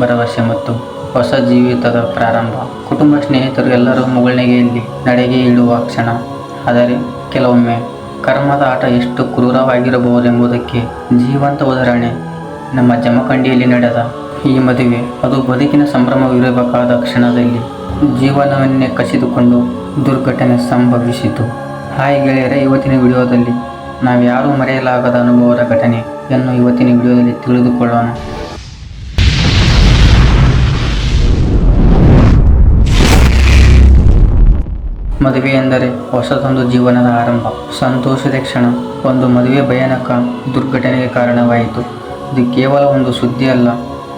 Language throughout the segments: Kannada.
ಭರವಸೆ ಮತ್ತು ಹೊಸ ಜೀವಿತದ ಪ್ರಾರಂಭ. ಕುಟುಂಬ ಸ್ನೇಹಿತರು ಎಲ್ಲರೂ ಮುಗುಳ್ನೆಗೆಯಲ್ಲಿ ನಡೆಗೆ ಇಳುವ ಕ್ಷಣ. ಆದರೆ ಕೆಲವೊಮ್ಮೆ ಕರ್ಮದ ಆಟ ಎಷ್ಟು ಕ್ರೂರವಾಗಿರಬಹುದೆಂಬುದಕ್ಕೆ ಜೀವಂತ ಉದಾಹರಣೆ. ನಮ್ಮ ಜಮಖಂಡಿಯಲ್ಲಿ ನಡೆದ ಈ ಮದುವೆ, ಅದು ಬದುಕಿನ ಸಂಭ್ರಮವಿರಬೇಕಾದ ಕ್ಷಣದಲ್ಲಿ ಜೀವನವನ್ನೇ ಕಸಿದುಕೊಂಡು ದುರ್ಘಟನೆ ಸಂಭವಿಸಿತು. ಹಾಯ್ ಗೆಳೆಯರೆ, ಇವತ್ತಿನ ವಿಡಿಯೋದಲ್ಲಿ ನಾವು ಯಾರೂ ಮರೆಯಲಾಗದ ಅನುಭವದ ಘಟನೆಯನ್ನು ಇವತ್ತಿನ ವಿಡಿಯೋದಲ್ಲಿ ತಿಳಿದುಕೊಳ್ಳೋಣ. ಮದುವೆ ಎಂದರೆ ಹೊಸದೊಂದು ಜೀವನದ ಆರಂಭ. ಸಂತೋಷದ ಕ್ಷಣ, ಒಂದು ಮದುವೆ ಭಯಾನಕ ದುರ್ಘಟನೆಗೆ ಕಾರಣವಾಯಿತು. ಇದು ಕೇವಲ ಒಂದು ಸುದ್ದಿ ಅಲ್ಲ,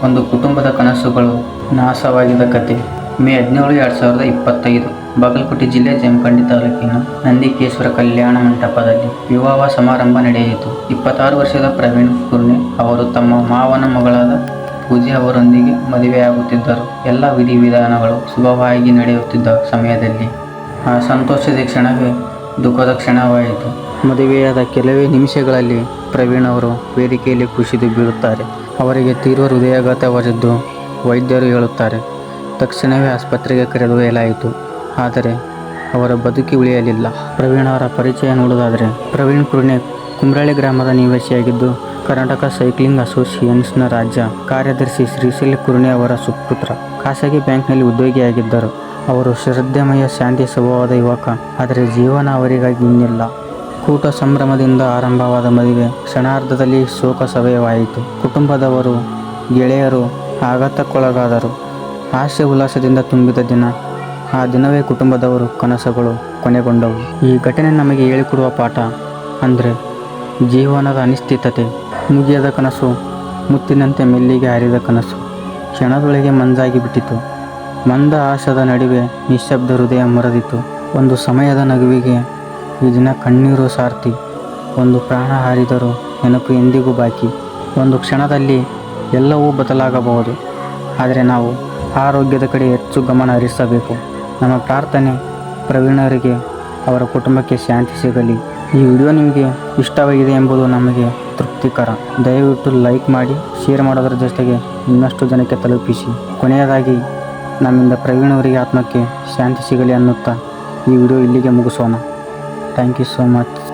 ಒಂದು ಕುಟುಂಬದ ಕನಸುಗಳು ನಾಶವಾಗಿದ್ದ ಕತೆ. ಮೇ ಹದಿನೇಳು ಎರಡು ಸಾವಿರದ ಇಪ್ಪತ್ತೈದು, ಬಾಗಲಕೋಟೆ ಜಿಲ್ಲೆ ಜಮಖಂಡಿ ತಾಲೂಕಿನ ನಂದಿಕೇಶ್ವರ ಕಲ್ಯಾಣ ಮಂಟಪದಲ್ಲಿ ವಿವಾಹ ಸಮಾರಂಭ ನಡೆಯಿತು. ಇಪ್ಪತ್ತಾರು ವರ್ಷದ ಪ್ರವೀಣ್ ಕುರ್ಣಿ ಅವರು ತಮ್ಮ ಮಾವನ ಮಗಳಾದ ಪೂಜೆ ಅವರೊಂದಿಗೆ ಮದುವೆಯಾಗುತ್ತಿದ್ದರು. ಎಲ್ಲ ವಿಧಿವಿಧಾನಗಳು ಸುಲಭವಾಗಿ ನಡೆಯುತ್ತಿದ್ದ ಸಮಯದಲ್ಲಿ ಆ ಸಂತೋಷದ ಕ್ಷಣವೇ ದುಃಖದ ಕ್ಷಣವಾಯಿತು. ಮದುವೆಯಾದ ಕೆಲವೇ ನಿಮಿಷಗಳಲ್ಲಿ ಪ್ರವೀಣ್ ಅವರು ವೇದಿಕೆಯಲ್ಲಿ ಕುಸಿದು ಬೀಳುತ್ತಾರೆ. ಅವರಿಗೆ ತೀವ್ರ ಹೃದಯಾಘಾತವಾಗಿದ್ದು ವೈದ್ಯರು ಹೇಳುತ್ತಾರೆ ತಕ್ಷಣವೇ ಆಸ್ಪತ್ರೆಗೆ ಕರೆದೊಯ್ಯಲಾಯಿತು. ಆದರೆ ಅವರ ಬದುಕಿ ಉಳಿಯಲಿಲ್ಲ. ಪ್ರವೀಣ್ ಅವರ ಪರಿಚಯ ನೋಡುವುದಾದರೆ, ಪ್ರವೀಣ್ ಕುರ್ಣೆ ಕುಮ್ರಳ್ಳಿ ಗ್ರಾಮದ ನಿವಾಸಿಯಾಗಿದ್ದು, ಕರ್ನಾಟಕ ಸೈಕ್ಲಿಂಗ್ ಅಸೋಸಿಯೇಷನ್ಸ್ನ ರಾಜ್ಯ ಕಾರ್ಯದರ್ಶಿ ಶ್ರೀಶೈಲ್ ಕುರ್ಣೆ ಅವರ ಸುಪುತ್ರ. ಖಾಸಗಿ ಬ್ಯಾಂಕ್ನಲ್ಲಿ ಉದ್ಯೋಗಿಯಾಗಿದ್ದರು. ಅವರು ಶ್ರದ್ಧೆಮಯ, ಶಾಂತಿ, ಸ್ವಭಾವದ ಯುವಕ. ಆದರೆ ಜೀವನ ಅವರಿಗಾಗಿ ಇನ್ನಿಲ್ಲ. ಕೂಟ ಸಂಭ್ರಮದಿಂದ ಆರಂಭವಾದ ಮದುವೆ ಕ್ಷಣಾರ್ಧದಲ್ಲಿ ಶೋಕ ಸಭೆಯವಾಯಿತು ಕುಟುಂಬದವರು, ಗೆಳೆಯರು ಆಘಾತಕ್ಕೊಳಗಾದರು. ಹಾಸ್ಯ ಉಲ್ಲಾಸದಿಂದ ತುಂಬಿದ ದಿನ, ಆ ದಿನವೇ ಕುಟುಂಬದವರು ಕನಸುಗಳು ಕೊನೆಗೊಂಡವು. ಈ ಘಟನೆ ನಮಗೆ ಹೇಳಿಕೊಡುವ ಪಾಠ ಅಂದರೆ, ಜೀವನದ ಅನಿಶ್ಚಿತತೆ, ಮುಗಿಯದ ಕನಸು, ಮುತ್ತಿನಂತೆ ಮೆಲ್ಲಿಗೆ ಹರಿದ ಕನಸು. ಕ್ಷಣದೊಳಗೆ ಮಂಜಾಗಿ ಬಿಟ್ಟಿತು. ಮಂದ ಆಶದ ನಡುವೆ ನಿಶ್ಶಬ್ದ ಹೃದಯ ಮರದಿತ್ತು ಒಂದು ಸಮಯದ ನಗುವಿಗೆ ಈ ದಿನ ಕಣ್ಣೀರು ಸಾರ್ತಿ. ಒಂದು ಪ್ರಾಣ ಹಾರಿದರೂ ನೆನಪು ಎಂದಿಗೂ ಬಾಕಿ. ಒಂದು ಕ್ಷಣದಲ್ಲಿ ಎಲ್ಲವೂ ಬದಲಾಗಬಹುದು. ಆದರೆ ನಾವು ಆರೋಗ್ಯದ ಕಡೆ ಹೆಚ್ಚು ಗಮನ ಹರಿಸಬೇಕು. ನಮ್ಮ ಪ್ರಾರ್ಥನೆ ಪ್ರವೀಣರಿಗೆ ಅವರ ಕುಟುಂಬಕ್ಕೆ ಶಾಂತಿ ಸಿಗಲಿ. ಈ ವಿಡಿಯೋ ನಿಮಗೆ ಇಷ್ಟವಾಗಿದೆ ಎಂಬುದು ನಮಗೆ ತೃಪ್ತಿಕರ. ದಯವಿಟ್ಟು ಲೈಕ್ ಮಾಡಿ, ಶೇರ್ ಮಾಡೋದರ ಜೊತೆಗೆ ಇನ್ನಷ್ಟು ಜನಕ್ಕೆ ತಲುಪಿಸಿ. ಕೊನೆಯದಾಗಿ, ನಮ್ಮಿಂದ ಪ್ರವೀಣ್ ಅವರಿಗೆ ಆತ್ಮಕ್ಕೆ ಶಾಂತಿ ಸಿಗಲಿ ಅನ್ನುತ್ತಾ ಈ ವಿಡಿಯೋ ಇಲ್ಲಿಗೆ ಮುಗಿಸೋಣ. Thank you so much